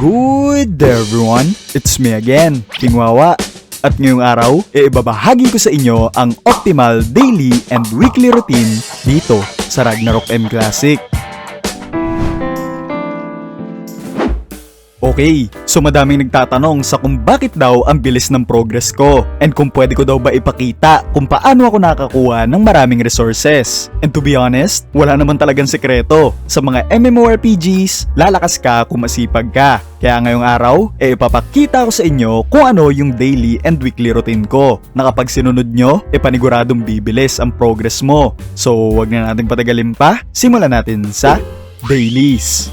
Good day everyone! It's me again, King Wawa. At ngayong araw, e ibabahagi ko sa inyo ang optimal daily and weekly routine dito sa Ragnarok M Classic. Okay, so madaming nagtatanong sa kung bakit daw ang bilis ng progress ko and kung pwede ko daw ba ipakita kung paano ako nakakuha ng maraming resources. And to be honest, wala naman talagang sekreto. Sa mga MMORPGs, lalakas ka kung masipag ka. Kaya ngayong araw, e ipapakita ko sa inyo kung ano yung daily and weekly routine ko na kapag sinunod nyo, e paniguradong bibilis ang progress mo. So wag na natin patagalin pa, simulan natin sa dailies.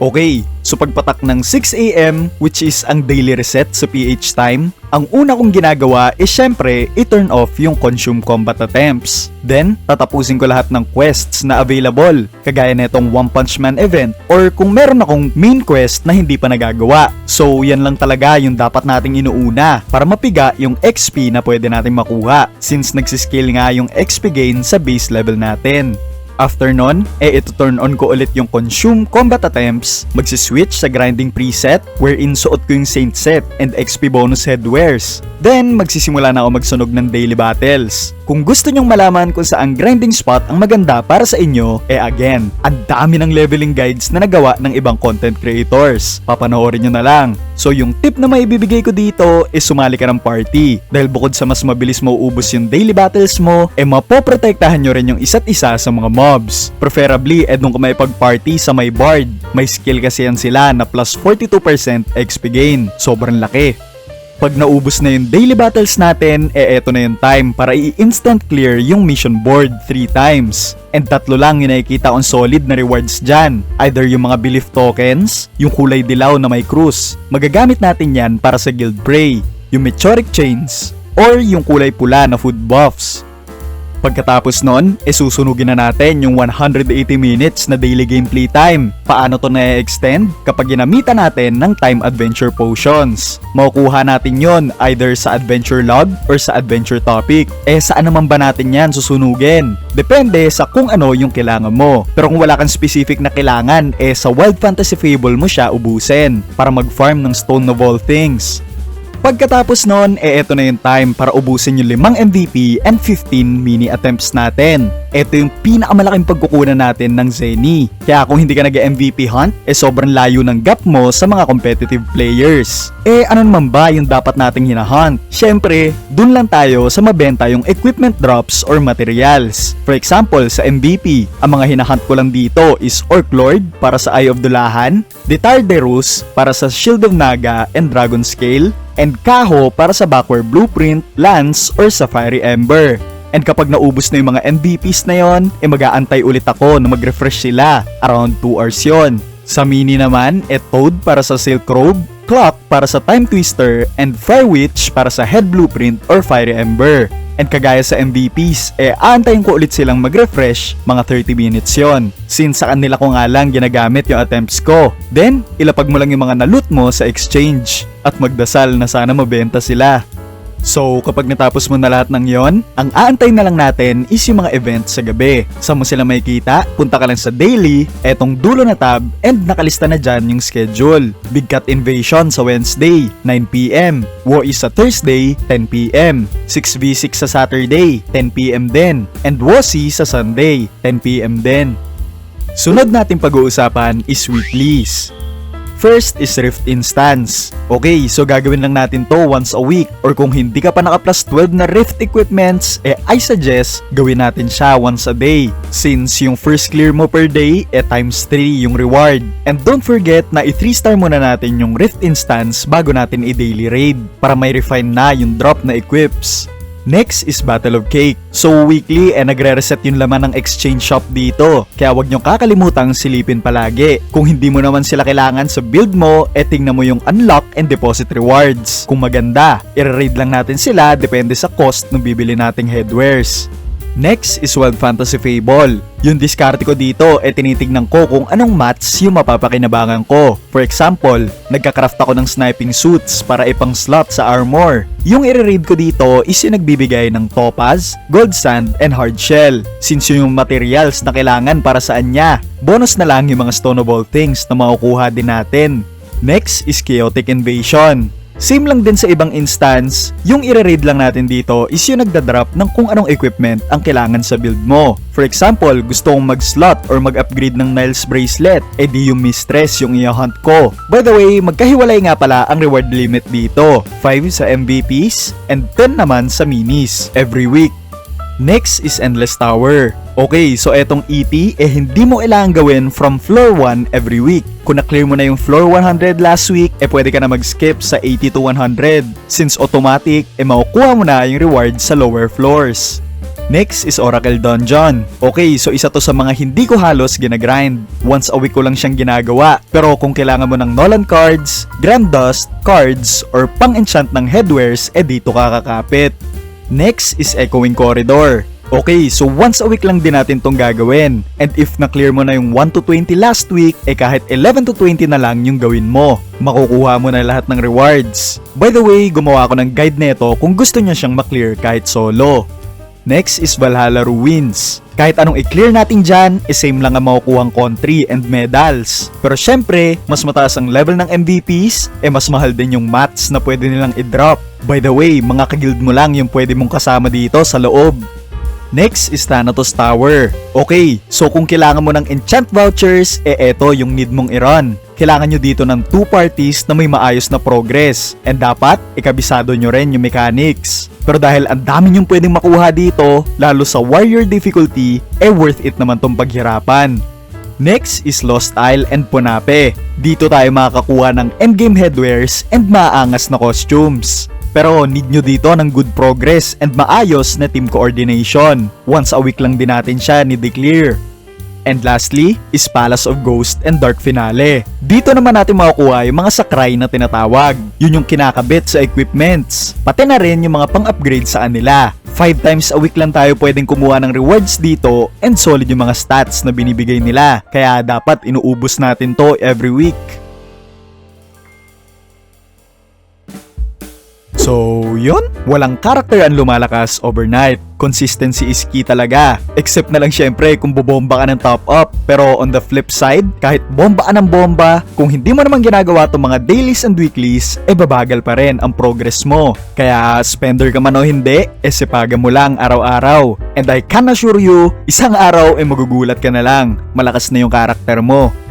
Okay, so pagpatak ng 6am which is ang daily reset sa PH time, ang una kong ginagawa is syempre i-turn off yung consume combat attempts. Then, tatapusin ko lahat ng quests na available, kagaya netong One Punch Man event or kung meron akong main quest na hindi pa nagagawa. So, yan lang talaga yung dapat nating inuuna para mapiga yung XP na pwede nating makuha since nagsiscale nga yung XP gain sa base level natin. After nun, eh ito turn on ko ulit yung consume combat attempts, magsiswitch sa grinding preset wherein suot ko yung saint set and XP bonus headwears. Then, magsisimula na ako magsunog ng daily battles. Kung gusto nyong malaman kung saan grinding spot ang maganda para sa inyo, eh again, ang dami ng leveling guides na nagawa ng ibang content creators. Papanoorin nyo na lang. So yung tip na maibibigay ko dito is sumali ka ng party. Dahil bukod sa mas mabilis mauubos yung daily battles mo, eh mapoprotektahan nyo rin yung isa't isa sa mga mobs. Preferably, eh ka may pag-party sa may bard. May skill kasi yan sila na plus 42% XP gain. Sobrang laki. Pag naubos na yung daily battles natin, eh eto na yung time para i-instant clear yung mission board 3 times. And tatlo lang yung nakikita kong solid na rewards dyan. Either yung mga belief tokens, yung kulay dilaw na may cruise. Magagamit natin yan para sa guild prey, yung meteoric chains, or yung kulay pula na food buffs. Pagkatapos nun, e susunugin na natin yung 180 minutes na daily gameplay time. Paano to na-extend? Kapag ginamitan natin ng time adventure potions. Makukuha natin yon either sa adventure log or sa adventure topic. Eh saan naman ba natin yan susunugin? Depende sa kung ano yung kailangan mo. Pero kung wala kang specific na kailangan, eh sa Wild Fantasy Fable mo siya ubusin para mag-farm ng Stone of All Things. Pagkatapos nun, eh eto na yung time para ubusin yung 5 MVP and 15 mini attempts natin. Ito yung pinakamalaking pagkukunan natin ng Zenny. Kaya kung hindi ka nag-MVP hunt, eh sobrang layo ng gap mo sa mga competitive players. Eh ano naman ba yung dapat nating hinahunt? Syempre, dun lang tayo sa mabenta yung equipment drops or materials. For example, sa MVP, ang mga hinahunt ko lang dito is Orc Lord para sa Eye of Dulahan, Detarderus para sa Shield of Naga and Dragon Scale, and Kaho para sa backward blueprint, lance, or sa ember. And kapag naubos na yung mga MVPs na yon, eh mag-aantay ulit ako na mag-refresh sila. Around 2 hours yon. Sa mini naman, eh Toad para sa Silk Robe, Clock para sa Time Twister, and Fire Witch para sa Head Blueprint or Fiery Ember. And kagaya sa MVPs, eh aantayin ko ulit silang mag-refresh mga 30 minutes yon. Since sa kanila ko nga lang ginagamit yung attempts ko. Then, ilapag mo lang yung mga na-loot mo sa exchange at magdasal na sana mabenta sila. So, kapag natapos mo na lahat ng yon, ang aantay na lang natin is yung mga events sa gabi. Saan mo sila makikita? Punta ka lang sa daily, etong dulo na tab, and nakalista na dyan yung schedule. Big Cat Invasion sa Wednesday, 9pm. Wo is sa Thursday, 10pm. 6v6 sa Saturday, 10pm din. And Wosi sa Sunday, 10pm din. Sunod nating pag-uusapan is weeklies. First is Rift Instance. Okay, so gagawin lang natin to once a week or kung hindi ka pa naka plus 12 na Rift equipments, eh I suggest gawin natin siya once a day. Since yung first clear mo per day, eh times 3 yung reward. And don't forget na i-3 star muna natin yung Rift Instance bago natin i-daily raid para may refine na yung drop na equips. Next is Battle of Cake. So weekly eh nagre-reset yung laman ng exchange shop dito. Kaya wag nyo kakalimutang silipin palagi. Kung hindi mo naman sila kailangan sa build mo, eh tingnan mo yung unlock and deposit rewards. Kung maganda, i-raid lang natin sila depende sa cost ng bibili nating headwears. Next is Wild Fantasy Fable. Yung diskarte ko dito e tinitignan ko kung anong mats yung mapapakinabangan ko. For example, nagka-craft ako ng sniping suits para ipang slot sa armor. Yung i-read ko dito is yung nagbibigay ng topaz, gold sand, and hard shell. Since yun yung materials na kailangan para sa anya. Bonus na lang yung mga stoneable things na makukuha din natin. Next is Chaotic Invasion. Same lang din sa ibang instance, yung i-read lang natin dito is yung nagdadrop ng kung anong equipment ang kailangan sa build mo. For example, gusto kong mag-slot or mag-upgrade ng Niles Bracelet, edi yung Mistress yung i-hunt ko. By the way, magkahiwalay nga pala ang reward limit dito. 5 sa MVPs and 10 naman sa minis every week. Next is Endless Tower. Okay, so etong EP eh hindi mo kailangan gawin from floor 1 every week. Kung na-clear mo na yung floor 100 last week, eh pwede ka na mag-skip sa 80 to 100. Since automatic, eh makukuha mo na yung reward sa lower floors. Next is Oracle Dungeon. Okay, so isa to sa mga hindi ko halos ginagrind. Once a week ko lang siyang ginagawa. Pero kung kailangan mo ng Nolan cards, Grand Dust, cards, or pang-enchant ng headwares, eh dito ka kakapit. Next is Echoing Corridor. Okay, so once a week lang din natin tong gagawin. And if na-clear mo na yung 1 to 20 last week, eh kahit 11 to 20 na lang yung gawin mo. Makukuha mo na lahat ng rewards. By the way, gumawa ko ng guide neto kung gusto niya siyang maklear kahit solo. Next is Valhalla Ruins. Kahit anong i-clear natin dyan, eh same lang ang makukuhang country and medals. Pero syempre, mas mataas ang level ng MVPs, eh mas mahal din yung mats na pwede nilang i-drop. By the way, mga kaguild mo lang yung pwede mong kasama dito sa loob. Next is Thanatos Tower. Okay, so kung kailangan mo ng enchant vouchers, eh eto yung need mong i-run. Kailangan nyo dito ng two parties na may maayos na progress. And dapat, ikabisado nyo rin yung mechanics. Pero dahil ang dami nyong pwedeng makuha dito, lalo sa warrior difficulty, eh worth it naman tong paghirapan. Next is Lost Isle and Punape. Dito tayo makakakuha ng endgame headwears and maangas na costumes. Pero need nyo dito ng good progress and maayos na team coordination. Once a week lang din natin siya ni Declare. And lastly is Palace of Ghost and Dark Finale. Dito naman natin makukuha yung mga sakray na tinatawag. Yun yung kinakabit sa equipments. Pati na rin yung mga pang-upgrade sa kanila. 5 times a week lang tayo pwedeng kumuha ng rewards dito and solid yung mga stats na binibigay nila. Kaya dapat inuubos natin to every week. So, yun. Walang karakter ang lumalakas overnight. Consistency is key talaga. Except na lang syempre kung bobomba ka ng top up. Pero on the flip side, kahit bomba ka ng bomba, kung hindi mo naman ginagawa itong mga dailies and weeklies, eh babagal pa rin ang progress mo. Kaya spender ka man o hindi, eh sipagan mo lang araw-araw. And I can assure you, isang araw eh magugulat ka na lang. Malakas na yung karakter mo.